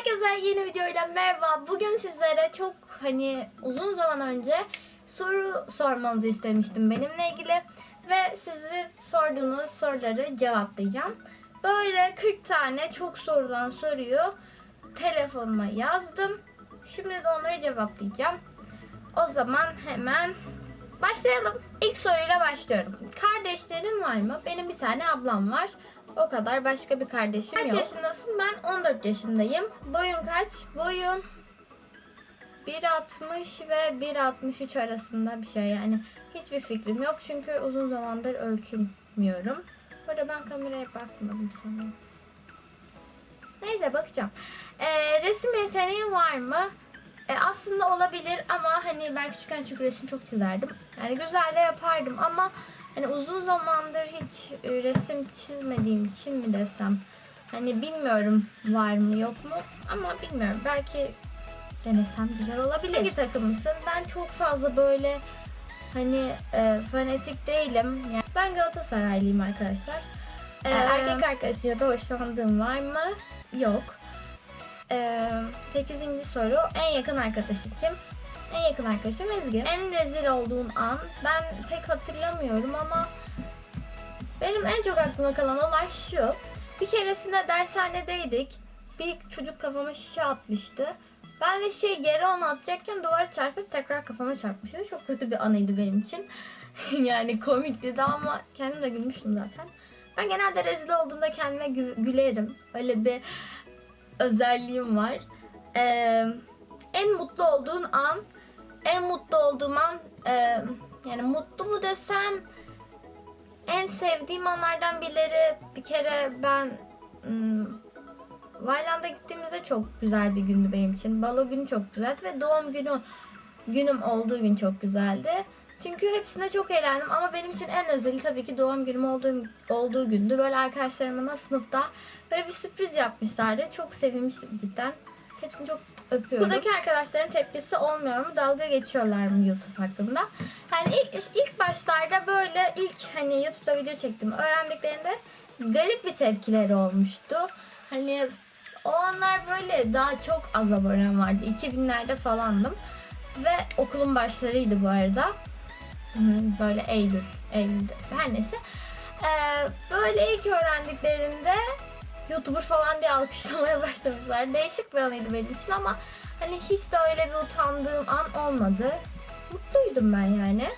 Herkese yeni videoyla merhaba. Bugün sizlere çok hani uzun zaman önce soru sormanızı istemiştim benimle ilgili ve sizin sorduğunuz soruları cevaplayacağım. Böyle 40 tane çok sorulan soruyu telefonuma yazdım. Şimdi de onları cevaplayacağım. O zaman hemen başlayalım. İlk soruyla başlıyorum. Kardeşlerin var mı? Benim bir tane ablam var. O kadar başka bir kardeşim Kaç yok. Kaç yaşındasın? Ben 14 yaşındayım. Boyun kaç? Boyum 1.60 ve 1.63 arasında bir şey yani. Hiçbir fikrim yok çünkü uzun zamandır ölçülmüyorum. Burada ben kameraya bakmadım sanırım. Neyse bakacağım. Ee, resim yeteneğin var mı? Ee, aslında olabilir ama hani ben küçükken çünkü resim çok çizerdim. Yani güzel de yapardım ama hani uzun zamandır hiç e, resim çizmediğim için mi desem. Hani bilmiyorum var mı yok mu ama bilmiyorum. Belki denesem güzel olabilir. Hangi takımısın? Ben çok fazla böyle hani e, fanatik değilim. Yani ben Galatasaraylıyım arkadaşlar. Ee, erkek arkadaşı ya da hoşlandığım var mı? Yok. Ee, 8. soru. En yakın arkadaşın kim? En yakın arkadaşım Ezgi. En rezil olduğun an ben pek hatırlamıyorum ama benim en çok aklıma kalan olay şu. Bir keresinde dershanedeydik. Bir çocuk kafama şişe atmıştı. Ben de şey geri onu atacakken duvara çarpıp tekrar kafama çarpmıştı. Çok kötü bir anıydı benim için. yani komikti de ama kendim de gülmüştüm zaten. Ben genelde rezil olduğumda kendime gü- gülerim. Öyle bir özelliğim var. Ee, en mutlu olduğun an, en mutlu olduğum an, e, yani mutlu mu desem, en sevdiğim anlardan birileri bir kere ben hmm, Vayland'a gittiğimizde çok güzel bir gündü benim için. Balo günü çok güzeldi ve doğum günü günüm olduğu gün çok güzeldi. Çünkü hepsinde çok eğlendim ama benim için en özeli tabii ki doğum günüm olduğu, olduğu gündü. Böyle arkadaşlarıma sınıfta böyle bir sürpriz yapmışlardı. Çok sevinmiştim cidden. Hepsini çok öpüyorum. Buradaki arkadaşların tepkisi olmuyor mu? Dalga geçiyorlar mı YouTube hakkında? Yani ilk, ilk başlarda böyle ilk hani YouTube'da video çektim öğrendiklerinde garip bir tepkileri olmuştu. Hani o anlar böyle daha çok az abonem vardı. 2000'lerde falandım. Ve okulun başlarıydı bu arada. Böyle Eylül, Eylül'de her neyse. Ee, böyle ilk öğrendiklerinde YouTuber falan diye alkışlamaya başlamışlar. Değişik bir anıydı benim için ama hani hiç de öyle bir utandığım an olmadı. Mutluydum ben yani.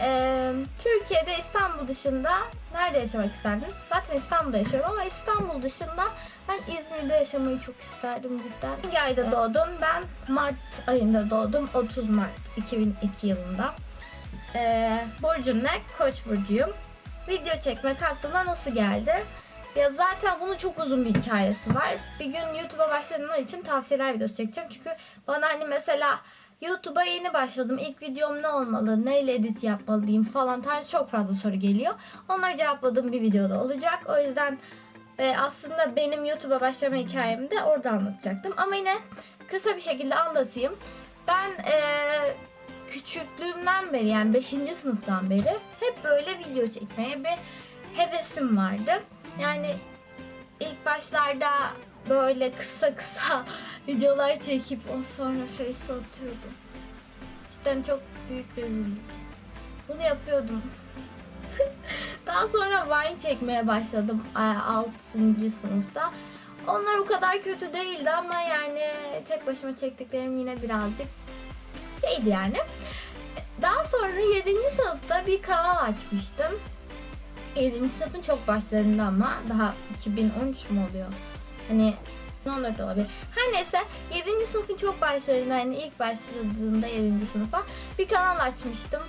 Ee, Türkiye'de İstanbul dışında nerede yaşamak isterdin? Zaten İstanbul'da yaşıyorum ama İstanbul dışında ben İzmir'de yaşamayı çok isterdim cidden. Hangi ayda doğdun? Ben Mart ayında doğdum. 30 Mart 2002 yılında. Ee, burcun ne? Koç burcuyum. Video çekmek aklına nasıl geldi? Ya zaten bunun çok uzun bir hikayesi var. Bir gün YouTube'a başlayanlar için tavsiyeler videosu çekeceğim. Çünkü bana hani mesela YouTube'a yeni başladım. İlk videom ne olmalı? Neyle edit yapmalıyım falan tarzı çok fazla soru geliyor. Onları cevapladığım bir videoda olacak. O yüzden e, aslında benim YouTube'a başlama hikayemi de orada anlatacaktım. Ama yine kısa bir şekilde anlatayım. Ben e, küçüklüğümden beri yani 5. sınıftan beri hep böyle video çekmeye bir hevesim vardı. Yani ilk başlarda böyle kısa kısa videolar çekip o sonra face atıyordum. Cidden çok büyük rezillik. Bunu yapıyordum. Daha sonra Vine çekmeye başladım 6. sınıfta. Onlar o kadar kötü değildi ama yani tek başıma çektiklerim yine birazcık şeydi yani. Daha sonra 7. sınıfta bir kanal açmıştım. 7. sınıfın çok başlarında ama daha 2013 mu oluyor? Hani 14 olabilir. Her neyse 7. sınıfın çok başlarında hani ilk başladığında 7. sınıfa bir kanal açmıştım.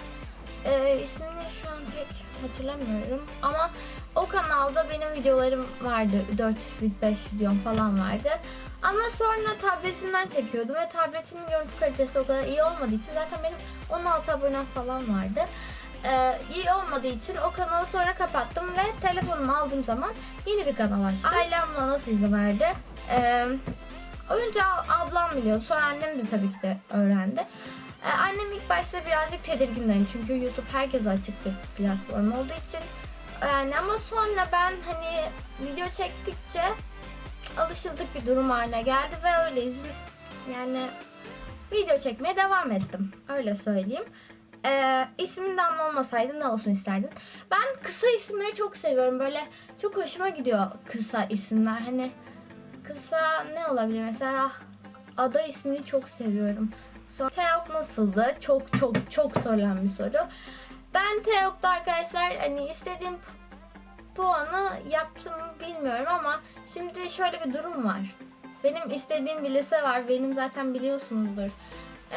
Ee, ismini şu an pek hatırlamıyorum ama o kanalda benim videolarım vardı. 4-5 videom falan vardı. Ama sonra tabletimden çekiyordum ve tabletimin görüntü kalitesi o kadar iyi olmadığı için zaten benim 16 abonem falan vardı. Ee, iyi olmadığı için o kanalı sonra kapattım ve telefonumu aldığım zaman yeni bir kanal açtım. Ailem buna nasıl izin verdi? Ee, önce ablam biliyordu sonra annem de tabii ki de öğrendi. Ee, annem ilk başta birazcık tedirgindi çünkü YouTube herkese açık bir platform olduğu için. Yani ama sonra ben hani video çektikçe alışıldık bir durum haline geldi ve öyle izin yani video çekmeye devam ettim. Öyle söyleyeyim. Ee, ismin Damla olmasaydı ne olsun isterdin? Ben kısa isimleri çok seviyorum. Böyle çok hoşuma gidiyor kısa isimler. Hani kısa ne olabilir? Mesela ada ismini çok seviyorum. Sonra Teok nasıldı? Çok çok çok sorulan bir soru. Ben Teok'ta arkadaşlar hani istediğim puanı yaptım bilmiyorum ama şimdi şöyle bir durum var. Benim istediğim bir lise var. Benim zaten biliyorsunuzdur.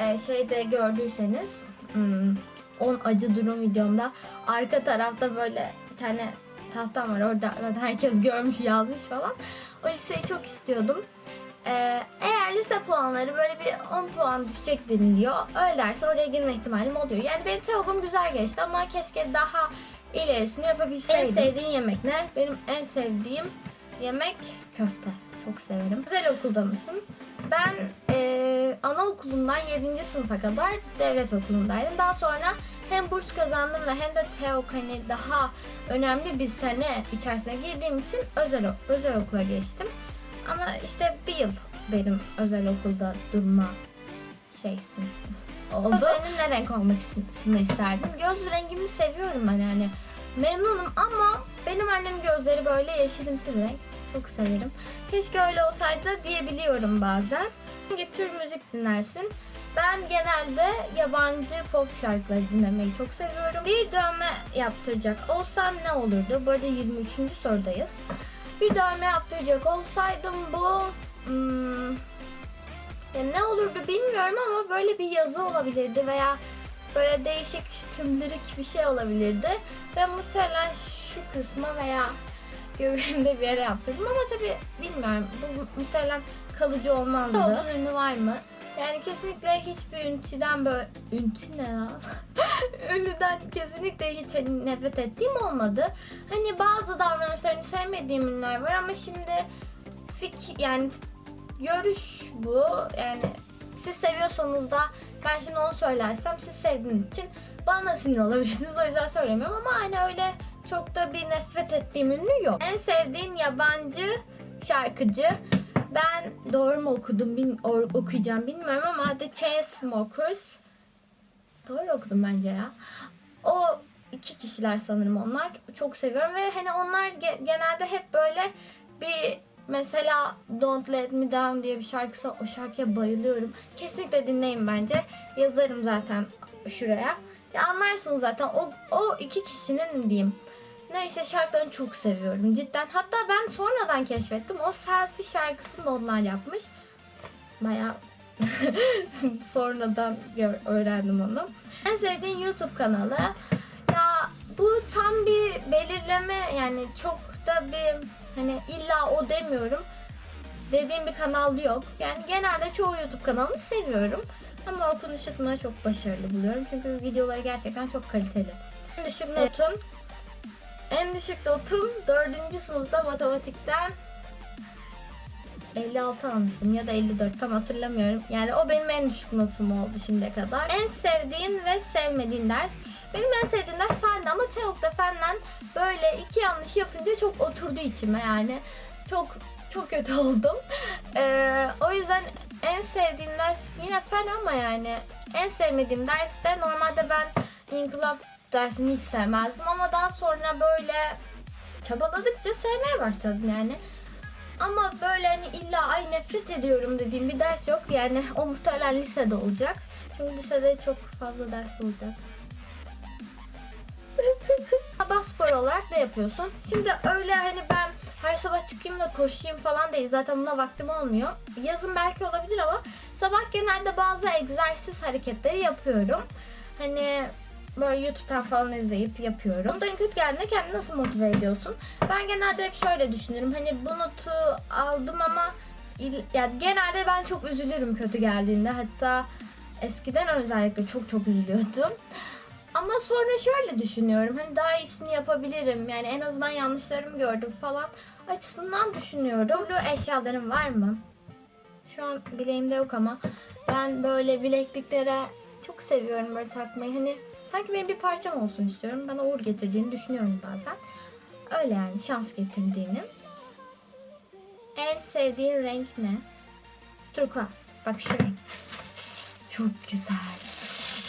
Ee, şeyde gördüyseniz hmm, 10 acı durum videomda arka tarafta böyle bir tane tahtam var. Orada herkes görmüş yazmış falan. O liseyi çok istiyordum. Ee, eğer lise puanları böyle bir 10 puan düşecek deniliyor. Öyle derse oraya girme ihtimalim oluyor. Yani benim teogum güzel geçti ama keşke daha ilerisini yapabilseydim. En sevdiğin yemek ne? Benim en sevdiğim yemek köfte. Çok severim. Güzel okulda mısın? Ben eee anaokulundan 7. sınıfa kadar devlet okulundaydım. Daha sonra hem burs kazandım ve hem de TEOK hani daha önemli bir sene içerisine girdiğim için özel özel okula geçtim. Ama işte bir yıl benim özel okulda durma şeysin oldu. Senin ne renk olmasını isterdin? Göz rengimi seviyorum ben yani. Memnunum ama benim annem gözleri böyle yeşilimsi bir renk. Çok severim. Keşke öyle olsaydı diyebiliyorum bazen. Hangi tür müzik dinlersin? Ben genelde yabancı pop şarkıları dinlemeyi çok seviyorum. Bir dövme yaptıracak olsan ne olurdu? Bu arada 23. sorudayız. Bir dövme yaptıracak olsaydım bu... Hmm, ya ne olurdu bilmiyorum ama böyle bir yazı olabilirdi veya böyle değişik tümlürük bir şey olabilirdi. Ve muhtemelen şu kısma veya göbeğimde bir yere yaptırdım ama tabii bilmiyorum. Bu muhtemelen kalıcı olmazdı. Olduğun ünlü var mı? Yani kesinlikle hiçbir ünlüden böyle... Ünlü ne lan? Ünlüden kesinlikle hiç hani nefret ettiğim olmadı. Hani bazı davranışlarını sevmediğim ünlüler var ama şimdi fik yani görüş bu. Yani siz seviyorsanız da ben şimdi onu söylersem siz sevdiğiniz için bana sinir olabilirsiniz. O yüzden söylemiyorum ama hani öyle çok da bir nefret ettiğim ünlü yok. En sevdiğim yabancı şarkıcı ben doğru mu okudum bil, or- okuyacağım bilmiyorum ama The Chainsmokers doğru okudum bence ya. O iki kişiler sanırım onlar. Çok seviyorum ve hani onlar ge- genelde hep böyle bir mesela Don't Let Me Down diye bir şarkısı o şarkıya bayılıyorum. Kesinlikle dinleyin bence. Yazarım zaten şuraya. Ya anlarsınız zaten o, o iki kişinin diyeyim. Neyse şarkılarını çok seviyorum cidden. Hatta ben sonradan keşfettim. O selfie şarkısını da onlar yapmış. Baya sonradan öğrendim onu. En sevdiğin YouTube kanalı. Ya bu tam bir belirleme yani çok da bir hani illa o demiyorum. Dediğim bir kanal yok. Yani genelde çoğu YouTube kanalını seviyorum. Ama Orkun Işıtma'yı çok başarılı buluyorum. Çünkü videoları gerçekten çok kaliteli. En düşük notum en düşük notum 4. sınıfta matematikten 56 almıştım ya da 54 tam hatırlamıyorum. Yani o benim en düşük notum oldu şimdiye kadar. En sevdiğin ve sevmediğin ders. Benim en sevdiğim ders fendi ama Teok'ta fenden böyle iki yanlış yapınca çok oturdu içime yani. Çok çok kötü oldum. Ee, o yüzden en sevdiğim ders yine fen ama yani en sevmediğim ders de normalde ben inkılap dersini hiç sevmezdim ama daha sonra böyle çabaladıkça sevmeye başladım yani. Ama böyle hani illa ay nefret ediyorum dediğim bir ders yok. Yani o muhtemelen lisede olacak. Çünkü lisede çok fazla ders olacak. Sabah sporu olarak ne yapıyorsun? Şimdi öyle hani ben her sabah çıkayım da koşayım falan değil. Zaten buna vaktim olmuyor. Yazın belki olabilir ama sabah genelde bazı egzersiz hareketleri yapıyorum. Hani böyle YouTube'dan falan izleyip yapıyorum. Onların kötü geldiğinde kendini nasıl motive ediyorsun? Ben genelde hep şöyle düşünürüm. Hani bu notu aldım ama yani genelde ben çok üzülürüm kötü geldiğinde. Hatta eskiden özellikle çok çok üzülüyordum. Ama sonra şöyle düşünüyorum. Hani daha iyisini yapabilirim. Yani en azından yanlışlarımı gördüm falan açısından düşünüyorum. Uğurlu eşyalarım var mı? Şu an bileğimde yok ama ben böyle bilekliklere çok seviyorum böyle takmayı. Hani sanki benim bir parçam olsun istiyorum. Bana uğur getirdiğini düşünüyorum bazen. Öyle yani şans getirdiğini. En sevdiğin renk ne? Turkuaz. Bak şu renk. Çok güzel.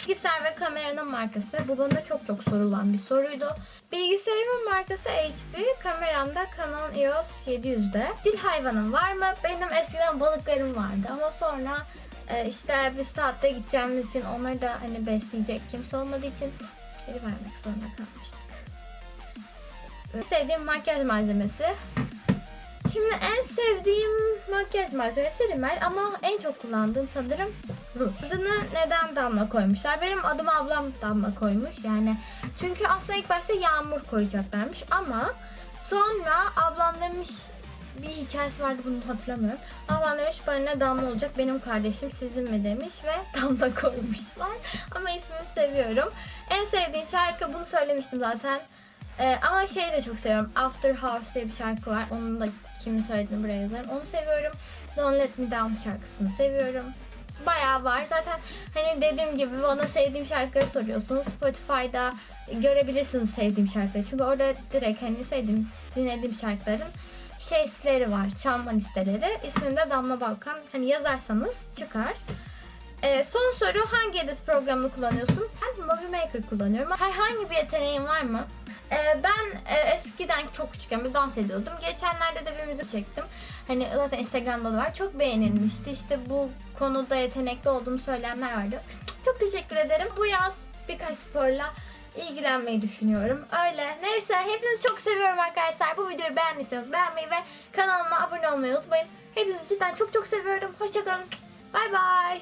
Bilgisayar ve kameranın markası da bu bana çok çok sorulan bir soruydu. Bilgisayarımın markası HP, kameramda Canon EOS 700'de. Dil hayvanım var mı? Benim eskiden balıklarım vardı ama sonra e, işte biz tatile gideceğimiz için onları da hani besleyecek kimse olmadığı için geri vermek zorunda kalmıştık. Sevdiğim makyaj malzemesi. Şimdi en sevdiğim makyaj malzemesi rimel ama en çok kullandığım sanırım ruj. Adını neden Damla koymuşlar? Benim adıma ablam Damla koymuş. Yani çünkü aslında ilk başta Yağmur koyacaklarmış ama sonra ablam demiş bir hikayesi vardı bunu hatırlamıyorum. Ablam demiş bana Damla olacak benim kardeşim sizin mi demiş ve Damla koymuşlar. Ama ismimi seviyorum. En sevdiğin şarkı bunu söylemiştim zaten. Ee, ama şeyi de çok seviyorum. After House diye bir şarkı var. Onun da kimin söylediğini buraya yazarım. Onu seviyorum. Don't Let Me Down şarkısını seviyorum. Bayağı var. Zaten hani dediğim gibi bana sevdiğim şarkıları soruyorsunuz. Spotify'da görebilirsiniz sevdiğim şarkıları. Çünkü orada direkt hani sevdiğim, dinlediğim şarkıların şey var. Çalma listeleri. İsmim de Damla Balkan. Hani yazarsanız çıkar. Ee, son soru hangi edit programını kullanıyorsun? Ben Movie Maker kullanıyorum. Herhangi bir yeteneğin var mı? Ee, ben e, eskiden çok küçükken bir dans ediyordum. Geçenlerde de bir müzik çektim. Hani zaten Instagram'da da var. Çok beğenilmişti. İşte bu konuda yetenekli olduğumu söyleyenler vardı. Çok teşekkür ederim. Bu yaz birkaç sporla ilgilenmeyi düşünüyorum. Öyle. Neyse hepinizi çok seviyorum arkadaşlar. Bu videoyu beğendiyseniz beğenmeyi ve kanalıma abone olmayı unutmayın. Hepinizi cidden çok çok seviyorum. Hoşçakalın. Bay bay.